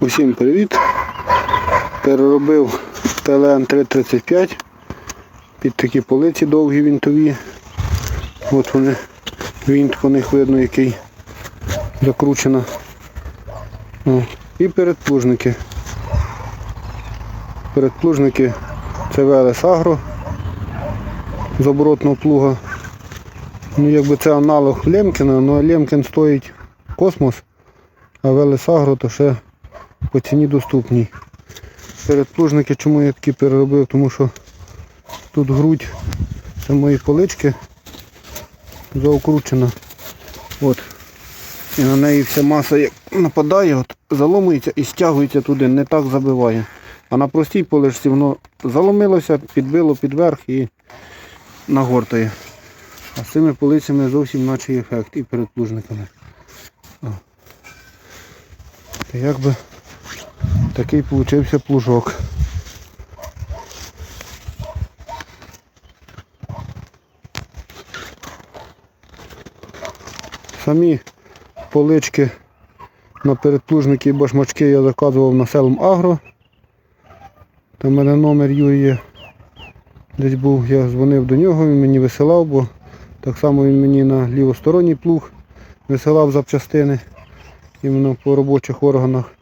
Усім привіт. Переробив ТЛН 335 під такі полиці довгі вінтові. От вони, вінт по них видно який закручено. О, І передплужники. Передплужники це Велес Агро з оборотного плуга. Ну якби це аналог Лемкіна, але Лемкін стоїть космос, а Велес Агро то ще по ціні доступній. Передплужники чому я такі переробив, тому що тут грудь, це мої полички заокручена. От. І на неї вся маса як нападає, от, заломується і стягується туди, не так забиває. А на простій поличці воно заломилося, підбило підверх і нагортає. А з цими полицями зовсім наче ефект і передплужниками. О. Та Якби такий получився плужок. Самі полички на передплужники і башмачки я заказував на селом Агро. Там в мене номер Юрія десь був, я дзвонив до нього, він мені висилав, бо так само він мені на лівосторонній плуг висилав запчастини іменно по робочих органах.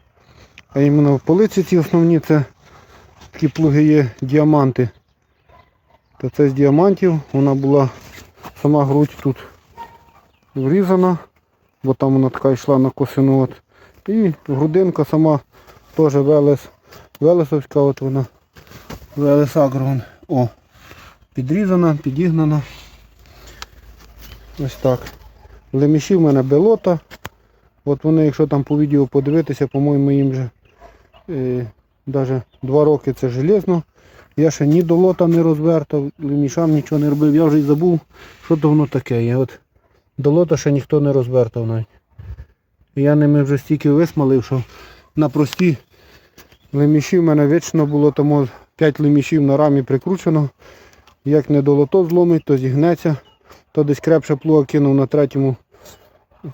А іменно в полиці ці основні це такі плуги є діаманти. То це з діамантів, вона була сама грудь тут врізана, бо там вона така йшла на косину. От. І грудинка сама теж велес, велесовська, от вона велес агрон. О, підрізана, підігнана. Ось так. Леміші в мене белота. От вони, якщо там по відео подивитися, по-моєму, їм вже навіть два роки це железно. Я ще ні до лота не розвертав, лемішам нічого не робив. Я вже й забув, що то воно таке є. От до лота ще ніхто не розвертав навіть. Я ними вже стільки висмалив, що на прості леміші в мене вічно було тому 5 лемішів на рамі прикручено. Як не до лото зломить, то зігнеться, то десь крепше плуга кинув на третьому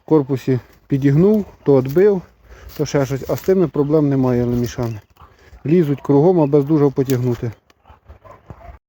корпусі, підігнув, то відбив, то ще щось. А з тими проблем немає лемішами. Лізуть кругом, а без дуже потягнути.